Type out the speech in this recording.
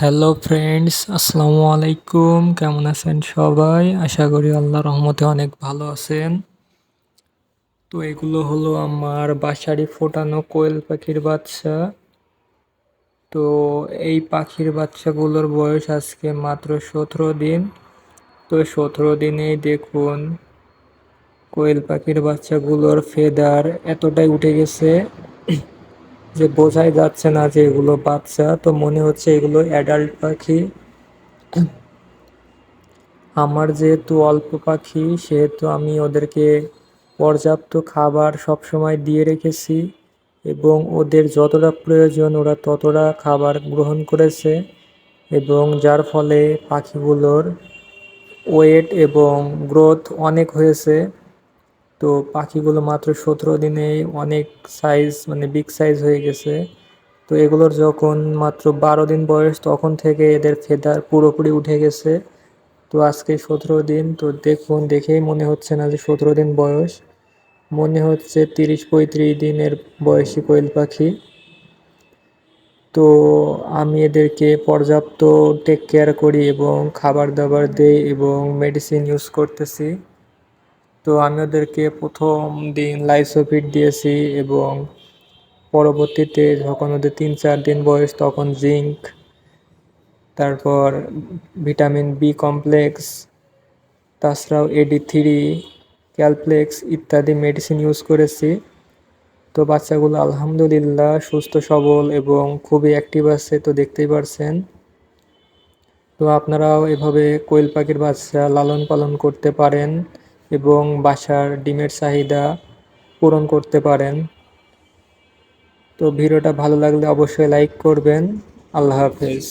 Hello friends আসসালামু আলাইকুম কেমন আছেন সবাই? আশা করি আল্লাহ রহমতে অনেক ভালো আছেন। তো এগুলো হলো আমার বাসারই ফোটানো কোয়েল পাখির বাচ্চা। তো এই পাখির বাচ্চাগুলোর বয়স আজকে মাত্র সতেরো দিন। তো সতেরো দিনেই দেখুন কোয়েল পাখির বাচ্চাগুলোর ফেদার এতটাই উঠে গেছে। যে বোঝাই যাচ্ছে না যে এগুলো বাচ্চা, তো মনে হচ্ছে এগুলো অ্যাডাল্ট পাখি। আমার যেহেতু অল্প পাখি, সেহেতু আমি ওদেরকে পর্যাপ্ত খাবার সবসময় দিয়ে রেখেছি এবং ওদের যতটা প্রয়োজন ওরা ততটা খাবার গ্রহণ করেছে এবং যার ফলে পাখিগুলোর ওয়েট এবং গ্রোথ অনেক হয়েছে। তো পাখিগুলো মাত্র সতেরো দিনে অনেক সাইজ মানে বিগ সাইজ হয়ে গেছে। তো এগুলোর যখন মাত্র বারো দিন বয়স, তখন থেকে এদের ফেদার পুরোপুরি উঠে গেছে। তো আজকে সতেরো দিন, তো দেখুন, দেখেই মনে হচ্ছে না যে সতেরো দিন বয়স। মনে হচ্ছে তিরিশ পঁয়ত্রিশ দিনের বয়সী কোয়েল পাখি। তো আমি এদেরকে পর্যাপ্ত টেক কেয়ার করি এবং খাবার দাবার দেই এবং মেডিসিন ইউজ করতেছি। তো আমি ওদেরকে প্রথম দিন লাইসোফিট দিয়েছি এবং পরবর্তীতে যখন ওদের তিন চার দিন বয়স, তখন জিঙ্ক, তারপর ভিটামিন বি কমপ্লেক্স, তাছাড়াও এডি থ্রি, ক্যালপ্লেক্স ইত্যাদি মেডিসিন ইউজ করেছি। তো বাচ্চাগুলো আলহামদুলিল্লাহ সুস্থ, সবল এবং খুবই অ্যাক্টিভ আছে, তো দেখতেই পারছেন। তো আপনারাও এভাবে কোয়েল পাখির বাচ্চা লালন পালন করতে পারেন। এবং বাসার ডিমের চাহিদা পূরণ করতে পারেন। তো ভিডিওটা ভালো লাগলে অবশ্যই লাইক করবেন। আল্লাহ হাফেজ।